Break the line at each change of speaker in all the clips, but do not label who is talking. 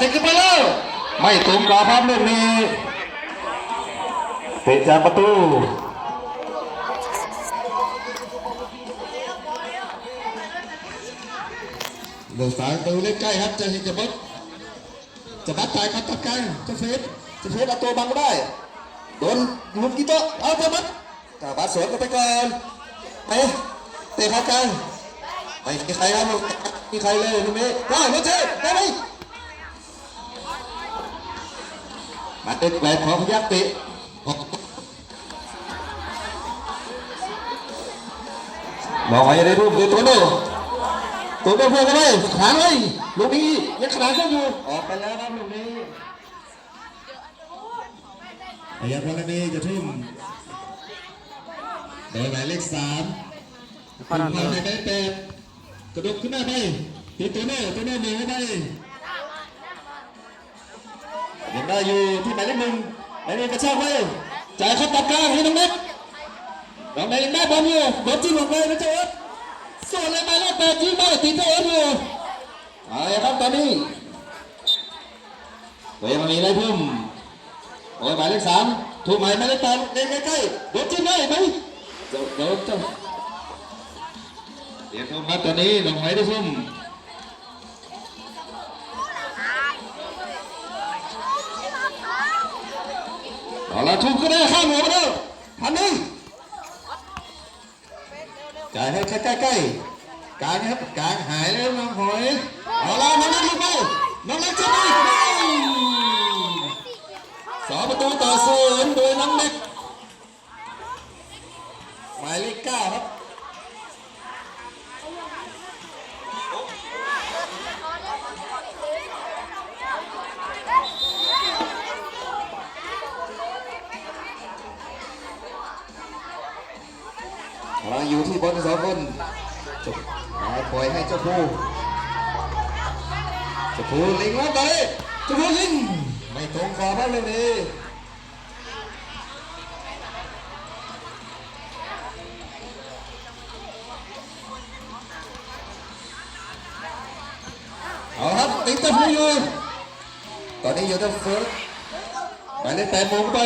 ติดขึ้นไปแล้ว ไม่ตรงกรอบครับลูกนี้เตะจากประตู
เดือดสายตูเล่นใกล้ครับจะเห็นจะบัดจะบัดตายครับตัดกลางจะเฟสจะเฟสเอาตัวบังได้โดนลุมกีโตะเอาตัวบัดกาบัดสวนกันไปก่อนไปเตะเข้ากลางไม่มีใครครับม่มีใครเลยลูกนี้ได้ไม่ใช่ได้ไหม มาเตะแหวนของพยัคฆ์เตะบอกว่าจะได้รูปเดือตัวโน่ตัวเพื่อนกันเลยขานเลยลูกนี้ยังขนาดเขาอยู่ออกไปแล้วครับลูกนี้พยายามพลนีจะทุ่มโดยหมายเลขสามคุณพาในได้แปดกระดกขึ้นหน้าไปตีตัวโน่ตัวโน่หนึ่งเข้าไป ยังได้อยู่ที่หมายเลขหนึ่งหมายเลขกระชากไปจ่ายเข้าตัดกลางให้น้องเล็กน้องเล็กยังได้บอลอยู่โดนจิ้มลงเลยนะเจ้าส่วนเลยหมายเลขแปดยิงได้ตีเตอร์อยู่เอาละครับตอนนี้เวมามีอะไรพุ่มโอ้ยหมายเลขสามถูกหมายหมายเลขแปดเล่นใกล้ๆโดนจิ้มได้ไหมเดี๋ยวเดี๋ยวเจ้าเดี๋ยวพุ่มครับตอนนี้ลงไว้ได้พุ่ม เอาละทุบก็ได้ข้ามหัวมาแล้วพันหนึ่งจ่ายให้ใกล้ใกล้ๆกลางนะครับกลางหายแล้วน้องหอยเอาละน้องเล็กลงไปน้องเล็กจะได้สองประตูต่อศูนย์โดยน้องเล็กหมายเลขเก้าครับ อยู่ที่บนสองคนจบปล่อยให้เจ้าผู้เจ้าผู้ลิงแล้วไปเจ้าผู้ยิงไม่ตรงกรอบแล้วเลยนี่เอาครับติดเจ้าผู้อยู่ตอนนี้อยู่ที่เฟิร์สหมายเลขแปดโมงไป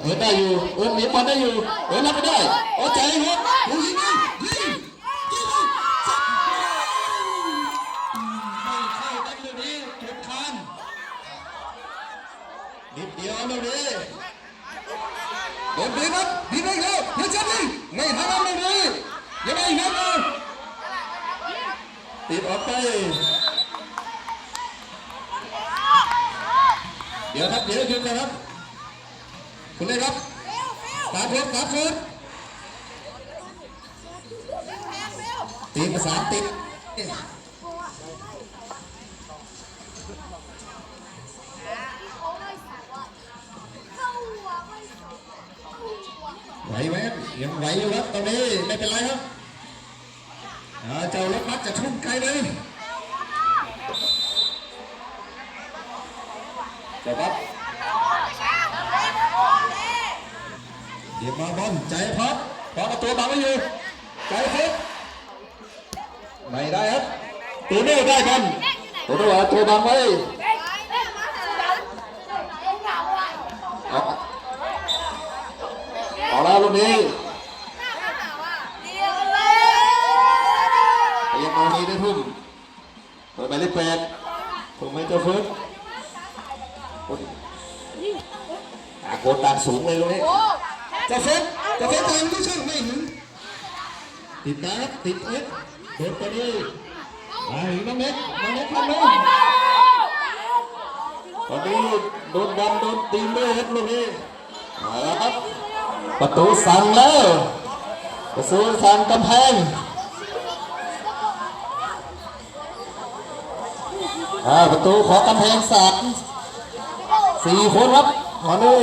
เอิร์ธได้อยู่เอิร์ธหนีบอลได้อยู่เอิร์ธรับไม่ได้โอ้ใจครับผู้ยิงยิงยิงยิงไม่เข้าตั้งเรื่องนี้เก็บคันนิดเดียวเรื่องนี้โดนบีบครับบีบไปแล้วเดี๋ยวจะยิงไม่ทันแล้วเรื่องนี้ยังไงครับติดออกไปเดี๋ยวครับเดี๋ยวหยุดก่อนครับ คุณเลยครับตามเพื่อนตามเพื่อนตีประสานติดไหวไหมยังไหวอยู่ครับตอนนี้ไม่เป็นไรครับเจ้ารถบัสจะทุ่มไกลเลยเจ้าบัส ดี๋ยวมาบอลใจพับพอประตูบังไว้อยู่ใจพับไม่ได้ครับตัวนี้ได้บอลตัวนี้ว่าตัวบังไว้เอาแล้วลูกนี้ไปยังมานี้ได้ทุ่มเปิดไปเลขแปดถูกไหมเจ้าฟิร์สอะโคตรตาสูงเลยลูกนี้ จะเฟซจะเฟซทางไม่ช่างไม่ถึงติดนะครับติดเอ็ดโดนไปดิมาถึงน้องเน็กน้องเน็กทำเลยตอนนี้โดนบอลโดนตีด้วยเอ็ดลูกนี้มาแล้วครับประตูสั่งแล้วประตูสั่งกำแพงประตูขอกำแพงสั่งสี่คนครับมานี่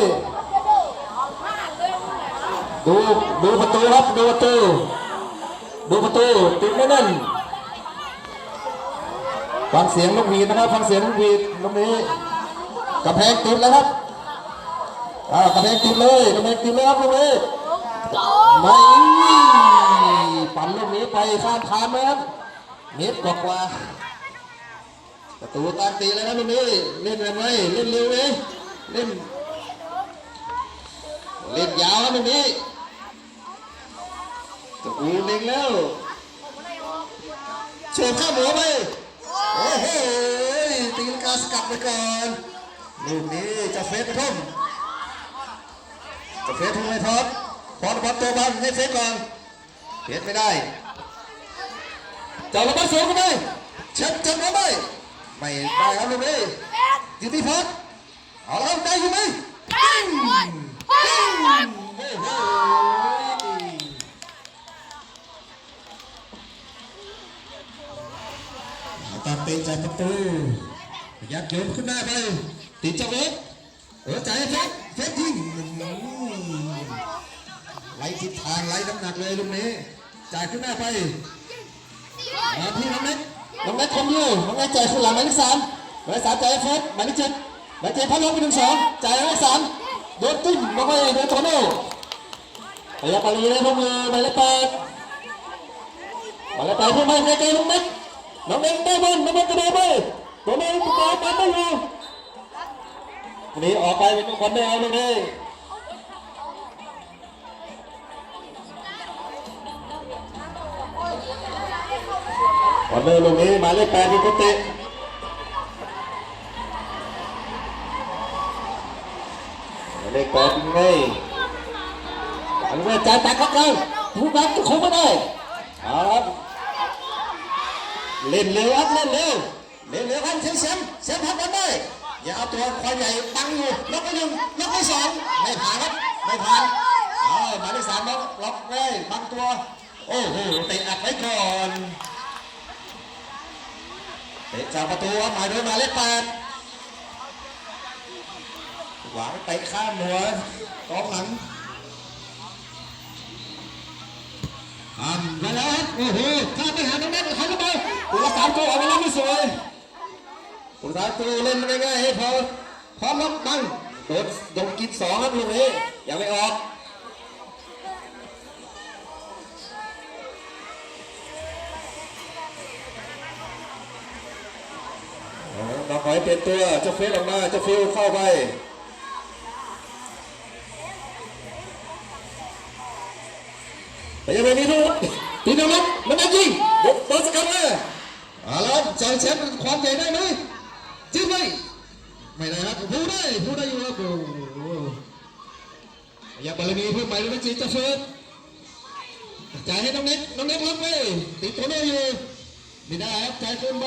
ดูดูประตูครับดูประตูดูประตูติดแน่นฟังเสียงลูกหวีดนะครับฟังเสียงลูกหวีดตรงนี้กระแพงติดแล้วครับอ่ากระแพงติดเลยกระแพงติดเลยครับลูกนี้ไม่ปั่นลูกนี้ไปข้ามคานไหมครับเมตรกว่าประตูตามตีเลยนะลูกนี้เล่นยังไงเล่นเร็วเลยเล่นเล่นยาวแล้วลูกนี้ ตัวอูเล็งแล้วโฉบข้ามหัวไป โอ้โหตีลกาสกัดไปก่อน ลูกนี้จะเฟสไปทุ่มจะเฟสทุ่มไม่ท็อปพอดบอลตัวบอลให้เฟสก่อนเฟสไม่ได้จ้าระบาดสูงเข้าไปเช็ดจับเข้าไปไม่ได้ครับลูกนี้ยู่ที่พอดเอาแล้วได้อยู่ไหม ตามตีจากประตูยัดโยนขึ้นหน้าไปติดจับเล็กเออจ่ายเฟกเฟกยิงไล่ทิศทางไล่น้ำหนักเลยลูกนี้จ่ายขึ้นหน้าไปมาที่น้องเล็กน้องเล็กคมอยู่น้องเล็กจ่ายขึ้นหลังหมายเลขสามหมายเลขสามจ่ายให้เฟกหมายเลขเจ็ดหมายเลขเจ็ดพัดลงไปหนึ่งสองจ่ายหมายเลขสามโดนตุ้มลงไปโดนโตโน่พยายามไปเลยพวกมือหมายเลขแปดหมายเลขแปดพวกมันใกล้ๆน้องเล็ก น้องเล็กได้บอลน้องเล็กระโดดไปตัวนี้ตัวมันไม่อยู่วันนี้ออกไปเป็นคนได้เอาลูกนี้วันเดอร์ลูกนี้มาเลขแปดเป็นคนเตะมาเลขแปดเป็นไงอันนี้จ่ายตักเข้าไปผู้รักคงไม่ได้เอาละครับ เล่นเร็วครับเล่นเร็วเล่นเร็วครับเสียแชมป์เสียพัดกันได้อย่าเอาตัวควายใหญ่ตั้งอยู่ล็อกไปหนึ่งล็อกไปสองไม่ผ่านครับไม่ผ่านเอาหมายเลขสามล็อกล็อกไว้บังตัวโอ้โหเตะอัดไว้ก่อนเตะจากประตูครับหมายโดยหมายเลขแปดหวังเตะข้ามหัวกองหลัง ทำไปแล้วครับโอ้โหข้ามไปหาน้องเน็ตใครก็ไปตัวสามตัวออกไปแล้วไม่สวยตัวสามตัวเล่นไม่ง่ายๆให้พอพร้อมล็อกบังโดนโดนกินสองครับลูกนี้อย่าไม่ออกน้องหอยเป็นตัวเจ้าเฟสออกมาเจ้าฟิวเข้าไป แต่ยังไม่มีทุกตีน้องเล็กมันได้ยิงเด็กเปิดสกัดเลยเอาละครับเจ้าแชมป์ความใหญ่ได้ไหมจิ้มไหมไม่ได้ครับพูดได้พูดได้อยู่ครับโอ้โหอย่าบารมีเพิ่มไปเลยนะจีเจ้าเฟสจ่ายให้น้องเล็กน้องเล็กรับไปติดตัวนี้อยู่ไม่ได้ครับจ่ายขึ้นไป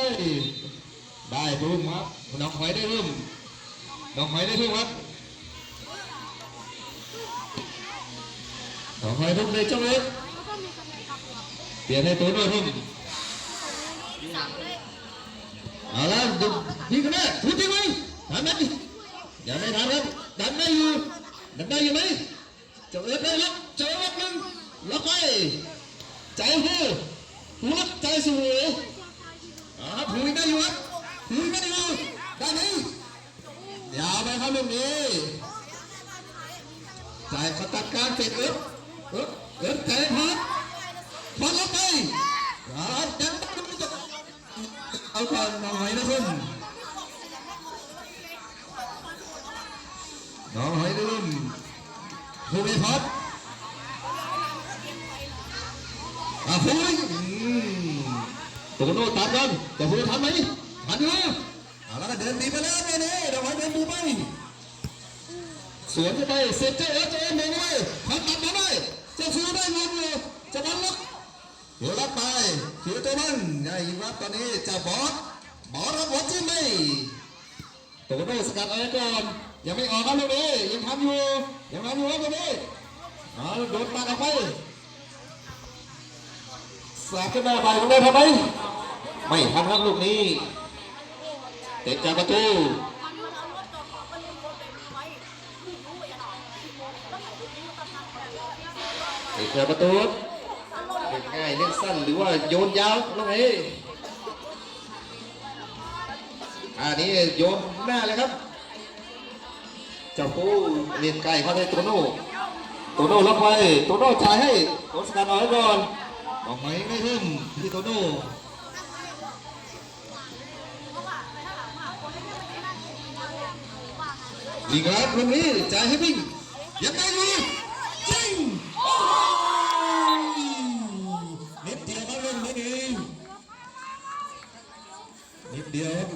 ได้รุ่มครับน้องหอยได้รุ่มน้องหอยได้รุ่มครับน้องหอยรุ่มในเจ้าเล็ก ลี่ยนให้ตัวด้วยรุ่มเอาละดูยิงกันนะทุบจริงไหมทำไหมอย่าไม่ทำครับดันได้อยู่ดันได้อยู่ไหมเจ้าเล็กได้ล็อกจ้าล็อกหนึ่งล็อกไปใจหูหูล็อกใจสวยอ่าผูกได้อยู่ครับผูกได้อยู่ได้านนี้ยาวไปครับลูกนี้ใจเขาตัดการเสร็จเอิบเอิบเอิบแทงพัด พัดลงไปอ่าจังเอาก่อนหน่อยนะคุณน้องหอยนะรุ่นผูกไปพัดอ่าผูกอืมตัวโน้ตามกันแต่คุณทันไหมทันอยู่แล้วก็เดินดีไปแล้วเนี่ยนี่เดี๋ยวไว้เดินดีไปสวนเข้าไปเสร็จเจ๊เอ๋เจ๊เอ๋มองไว้พันตัดมาได้เจะฟิวได้เงินอยู่จะบอลล็อกเดี๋ยวรับ ไปฟิวตัวมันไงรับตอนนี้จะบอสบอสรับหัวจิ้มไหมตัวโน้สกัดเอาไว้ก่อนยังไม่ออกครับลูกนี้ยังทำอยู่ยังทำอยู่ครับลูกนี้เอาโดนตัดออกไปสาดขึ้นหน้าไปมันได้ทำไมไม่ทำครับลูกนี้เตะจากประตูเตะจากประตู เป็นง่ายเล่นสั้นหรือว่าโยนยาวน้องเออันนี้โยนหน้าเลยครับ เจ้าปูเรียนไกลเข้าไปโตโน่โตโน่ล็อกไว้โตโน่จ่ายให้โอสการน้อยก่อนบอกไหมไม่เพิ่มที่โตโน่ยิงแล้วคนนี้จ่ายให้วิ่งยังไงดีจริง เดียว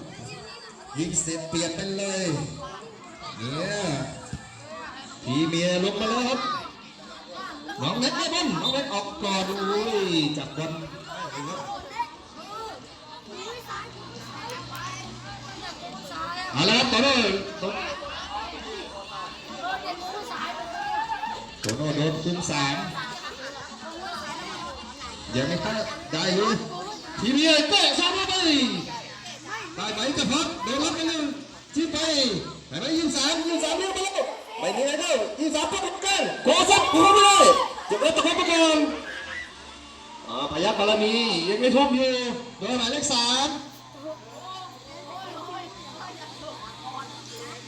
ยิงเสร็จเปลี่ยนไปเลยเนี่ยพี่เมียลงมาแล้วครับน้องเน็ตได้บอลน้องเน็ตออกก่อนโอ้ยจับบอลไรับเอาละครับโตโน่โตโตโน่โดนคุมสามยังไม่เข้าได้อยู่ทีเมียเตะซ้ำเข้าไป ได้ไหมกระพับโดนรับไปหนึ่งที่ไปไปไหมยิงสามยิงสามเรียบร้อยไม่มีอะไรเด้อยิงสามปุ๊บกันโคซับกูไม่ได้เจ็บแล้วตะคบไปก่อนอ่าพยัคฆ์บารมียังไม่ทุ่มอยู่โดนหมายเลขสาม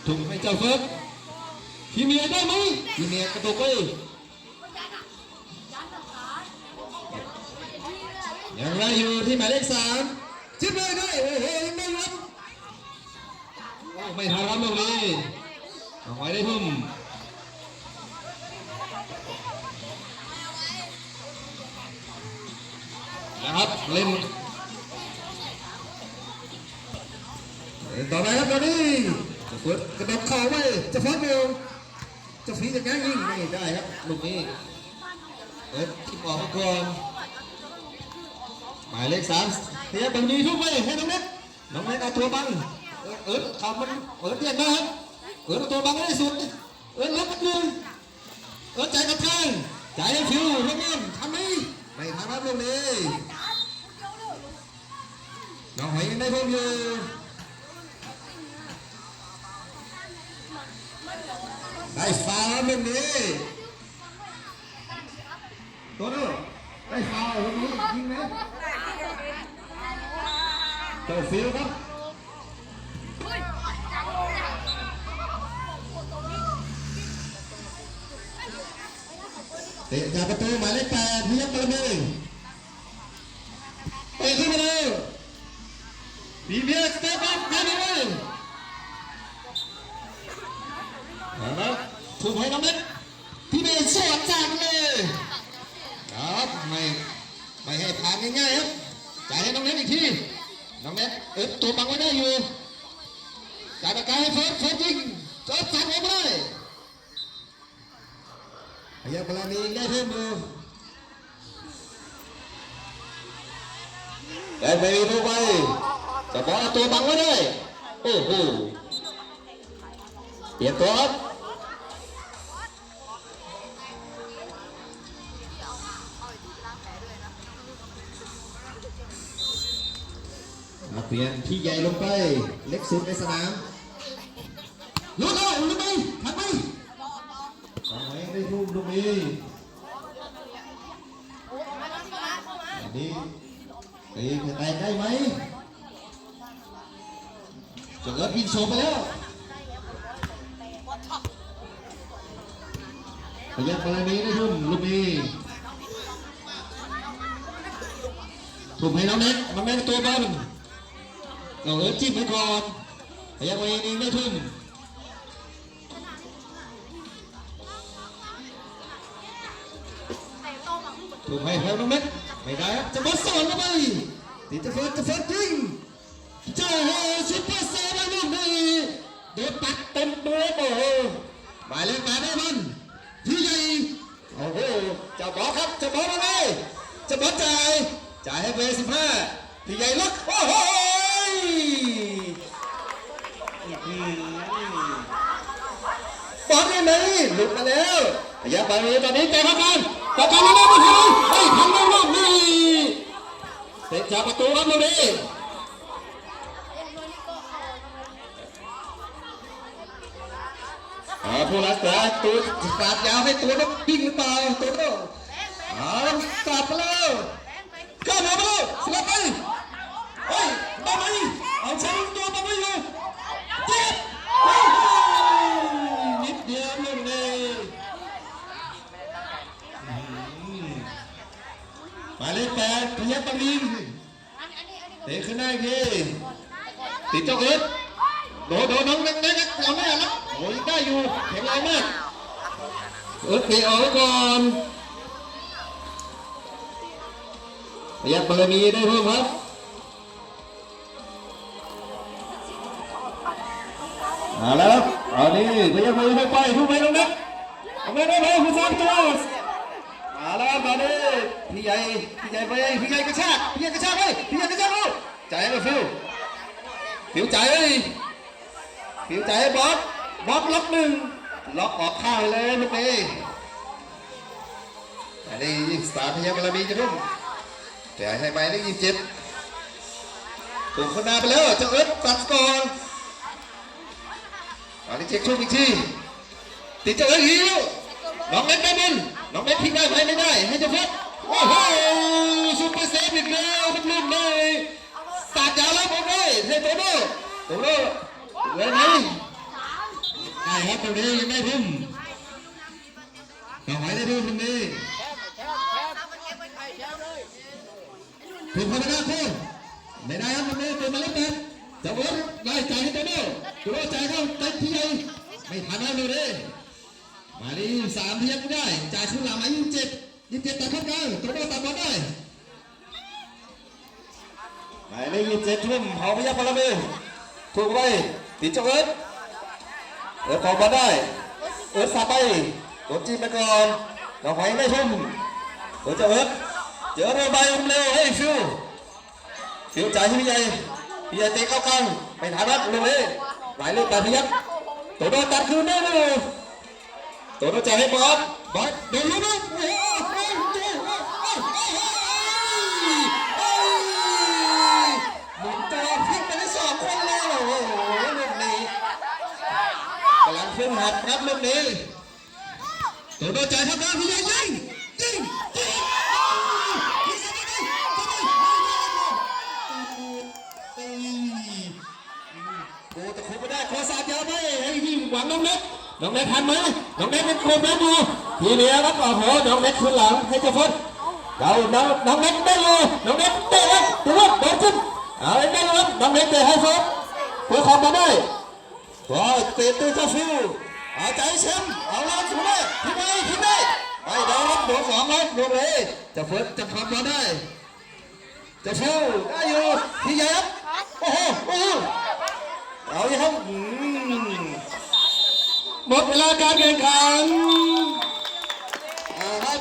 ถุงให้เจ้าเฟิร์สพี่เมียได้ไหมพี่เมียกระตุกไปยังไงอยู่ที่หมายเลขสาม ชิปเลยได้โอ้โหยังไม่รับโอ้ไม่ทันรับตรงนี้เอาไว้ได้พุ่มนะครับเล่นต่อไปครับตอนนี้จะเฟิร์สกระดกเข่าไว้จะฟัดเร็วจะฟีจะแก้ยิงไม่ได้ครับลูกนี้เอิร์ธที่ออกก่อน หมายเลขสามเทียบตรงนี้ทุกไปให้น้องเน็ตน้องเน็ตเอาตัวบัง เออเขามันเอิร์ธเรียนมาครับเออตัวบังให้ได้สุด เอิร์ธรับมันหนึ่งเอิร์ธจ่ายกระทางจ่ายให้ฟิวลูกนี้ทำไหมไม่ทำครับลูกนี้น้องหอยยังได้เพิ่มอยู่ได้ฟาวลูกนี้ตัวนู้นได้ฟาวล์ลูกนี้ยิงไหม เจ้าฟิลครับเตะจากประตูหมายเลขแปดพยัคฆ์ปรมีเตะขึ้นมาเลยบีเบียสเตปอัพมาเลยเอาละถูกให้น้องเล็กพี่เมย์สวนจากเลยครับไม่ไม่ให้ผ่านง่ายๆครับจ่ายให้น้องเล็กอีกที น้องเล็กเอ๊ะตัวบังไว้ได้อยู่จ่ายปากกาให้เฟิร์สเฟิร์สยิงเฟิร์สสั่งออกมาเลยพยายามบาลานีได้เพิ่มมือได้ไปดูไปจะบอกตัวบังไว้ได้โอ้โหเปลี่ยนตัว บียนที่ใหญ่ลงไป เล็กสุดในสนามลุกเข้าลุกไปทันไหมทำไมได้รูปตรงนี้อันนี้ตีแตกได้ไหมจะเกิดยิงโชไปแล้วพยัคฆ์บารมีได้ทุ่มลูกนี้ทุ่มให้น้องเน็กมันแม่นตัวบอล เราเอิร์ธจิ้มไว้ก่อนพยักไว้นี่ไม่ทุ่มถูกให้เฮลน้องเม็ดไม่ได้ครับจะบอสสอนเข้าไปติดจะเฟิร์สจะเฟิร์สจริงเจ้าโหซุปเปอร์เซอร์มาลูกนี้โดนปักเต็มตัวโอ้โหหมายเลขแปดได้มันพี่ใหญ่โอ้โหจะบอกครับจะบอกมาไงเจะบอกจ่ายจ่ายให้เบสิบห้าพี่ใหญ่ล็อกโอ้โห บอลได้ไหลุดมาแล้วพยาบาลตอนนี้เตะเข้ากันต่อกันแล้วไม่ทันไม่ทันแล้วลูกนี่เตะจากประตูครับลูกนี้อ่าผู้รักษาตัวกาดยาวให้ตัวนักวิ่งหรือเปล่าตัวโตอ่ากลับมาแล้วก้าวหน้ามาแล้วสลับไปเฮ้ยมาไหมเอาใช้ตัวมาไม่อยู่เจ็บโอ้โหนิดเดียวลูกนี้อืมหมายเล ขแปดพยัคฆ์ปรินเตะขึ้นได้อีกทีติดเจ้าเอิร์ธโดนโดนน้องเล็กเล็กเราไม่อะนะโอ้ยได้อยู่แข็งแรงมากเออเตะออกไว้ก่อนพยักบารมีได้เพิ่มครับมาแล้วครับเอานี่พยักบารมีไปทุกไปตรงนั้นเอาไม่ได้ไหมคุณสามตัว มาแล้วครับตอนนี้พี่ใหญ่พี่ใหญ่ไปพี่ใหญ่กระชากพี่ใหญ่กระชากไปพี่ใหญ่กระชากลูกใจมาฟิวฟิวใจเอ้ยผิวใจให้บอสบอสล็อกหนึ่งล็อกออกข้างเลยลูกนี้อันนี้ยิงสตาร์พยักบารมีจะรุ่งแต่ให้ไปได้ยิงเจ็บถูกคนนาไปแล้วเจ้าเอิร์ธตัดก่อนอันนี้เช็คช่วงอีกทีติดเจ้าเอิร์ธหิวน้องเล็กได้บน น้องเล็กทิ้งได้ไหมไม่ได้ให้เจ้าเฟสโอ้โหซุปเปอร์เซฟอีกแล้วทุกลูกเลยสาดยาแล้วผมเลยให้โตโน่โตโน่เลยไหมได้ครับตรงนี้ยังไม่พุ่มต่อหอยได้พุ่มตรงนี้ถูกพัฒนาโค้งไม่ได้ครับตรงนี้เป็นมาเล็กเต็มจะวนได้จ่ายให้โตโน่ตัวโน่จ่ายเข้าเต็มที่ใหญ่ไม่ทันแล้วเลย มาดีสามเทียังไม่ได้ จ่ายขึ้นหลังอายุเจ็ดยี่สิบเจ็ดตัดเข้ากลางตัวโน่ตัดบอลได้หมายเลขยี่สิบเจ็ดทุ่มเผาพยัคฆ์พลเมืองถูกไปติดจ้าเอิร์ธเออของมาได้เออสับไปโดนจีนไปก่อนเราไฟไม่ทุ่มเดี๋ยวจะเอิร์ธเจอเรือใบอุ้มเร็วเฮ้ยฟิวฟิวจ่ายให้พี่ใหญ่พี่ใหญ่เตะเข้ากลางไม่ทันรักเลยเลยหลายเลูกแต่พี่ยักษ์ตัวโดนตัดคืนได้เลย ตัวนจ่ายให้บอสบอสเดินลุ้นหมุนตัวพลิกไปได้สองคนเลยโอ้โหลูกนี้กำลังขึ้นหัดครับลูกนี้ตัวโดนใจครับนะพี่ยิงยิงยิงยิงโอ้ตะคุบไม่ได้ขอสาดยาวไปให้ยิงหวังน้องเล็ก น้องเล็กทันไหมน้องเล็กเป็นคมแม่ดูทีเหลียครับโอ้โหน้องเล็กขึ้นหลังให้เจ้าฟดเราน้องน้องเล็กได้อยู่น้องเล็กเตะครับตัวโดนขึ้นเอาเล่นได้ครับน้องเล็กเตะให้ฟดเพื่อความมาได้พอเตะตื้อเข้าฟิวเอาใจแชมเอาล้วถูกได้ทิ้งได้ทิ้งได้ไปเดี๋ยวรับโดนสองรับโดนเลยจะเฟิร์สจะความาได้จะฟิวได้อยู่พี่ใหญ่ครับโอ้โหโอ้โหเอาอีกครับอืม หมดเวลาการแข่งขันเอาครับ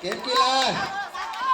เกมกีฬา